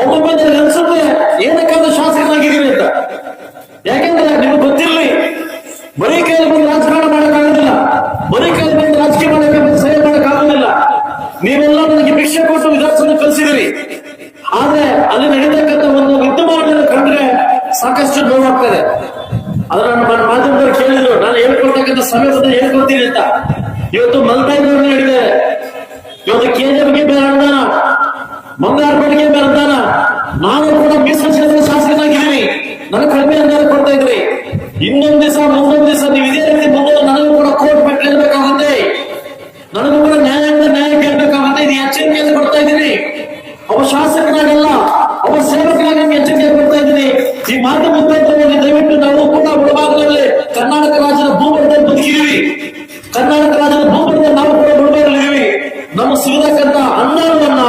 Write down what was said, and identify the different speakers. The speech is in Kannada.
Speaker 1: ಒಬ್ಬೊಮ್ಮೆ ನನಗೆ ಅನ್ಸುತ್ತೆ ಏನಕ್ಕಾದ್ರೂ ಶಾಸಕನಾಗಿದ್ದೀರಿ ಅಂತ? ಯಾಕೆಂದ್ರೆ ನಿಮ್ಗೆ ಗೊತ್ತಿರಲಿ, ಬರೀ ಕೈಯಲ್ಲಿ ಬಂದು ರಾಜಕಾರಣ ಮಾಡೋಕ್ಕಾಗೋದಿಲ್ಲ. ಬರೀ ಕೈಯಲ್ಲಿ ಬಂದು ರಾಜಕೀಯ ಮಾಡಕ್ಕೆ ಸಹಾಯ ಮಾಡೋಕ್ಕಾಗೋದಿಲ್ಲ. ನೀವೆಲ್ಲ ನನಗೆ ಭಿಕ್ಷೆ ಕೊಟ್ಟು ವಿಧಾನಸಭೆ ಕಲಿಸಿದಿರಿ ಆದ್ರೆ ಅಲ್ಲಿ ನಡೀತಕ್ಕಂಥ ಒಂದು ವಿದ್ಯಮಾನವನ್ನು ಕಂಡ್ರೆ ಸಾಕಷ್ಟು ನೋವಾಗ್ತದೆ ಅದನ್ನ ನನ್ನ ಮಾಧ್ಯಮದವ್ರು ಕೇಳಿದ್ರು. ನಾನು ಹೇಳ್ಕೊಡ್ತಕ್ಕಂಥ ಸಮಯದಲ್ಲಿ ಹೇಳ್ಕೊಡ್ತೀನಿ ಅಂತ. ಇವತ್ತು ಮಲ್ತಾಯಿದ್ರು ಹೇಳಿದೆ ಇವತ್ತು ಕೆಜಿಎಫ್ಗೆ ಬೇರೆ ಮಂಗಾರ ಬಂಗಾರಪೇಟೆಗೆ ಬೇರೆ ಅನುದಾನ. ನಾನು ಕೂಡ ಮೀಸಲು ಶಾಸನ ಶಾಸಕರಾಗಿ ನನಗೆ ಕಡಿಮೆ ಅನುದಾನ ಕೊಡ್ತಾ ಇದ್ರಿ. ಇನ್ನೊಂದು ದಿವಸ, ಮುಂದೊಂದ್ ದಿವಸ ನೀವು ಇದೇ ರೀತಿ ಮುಂದೆ ನನಗೂ ಕೂಡ ಕೋರ್ಟ್ ಮೆಟ್ಟಿರಬೇಕಾಗುತ್ತೆ ನನಗೂ ಕೂಡ ನ್ಯಾಯಾಂಗ ನ್ಯಾಯ ಕೇಳಬೇಕಾಗುತ್ತೆ ಇದು ಎಚ್ಚರಿಕೆಯನ್ನು ಕೊಡ್ತಾ ಇದ್ದೀನಿ. ಅವ ಶಾಸಕರಾಗಲ್ಲ ಅವ ಸೇವಕರಾಗಿ ನಿಮ್ಗೆ ಎಚ್ಚರಿಕೆ ಕೊಡ್ತಾ ಇದ್ದೀನಿ. ಈ ಮಾರ್ಗ ಮುಖಾಂತರವಾಗಿ ದಯವಿಟ್ಟು ನಾವು ಕೂಡ ಬಡಭಾಗದಲ್ಲಿ ಕರ್ನಾಟಕ ರಾಜ್ಯದ ಭೂಮಂಡದಲ್ಲಿ ಬದುಕಿದೀವಿ ಕರ್ನಾಟಕ ರಾಜ್ಯದ ಭೂಮಂಡದಲ್ಲಿ ನಾವು ಕೂಡ ಬಿಡಬೇಕಲ್ಲಿದ್ದೀವಿ ನಮ್ಮ ಸಿಗತಕ್ಕಂತ ಅನ್ನವನ್ನು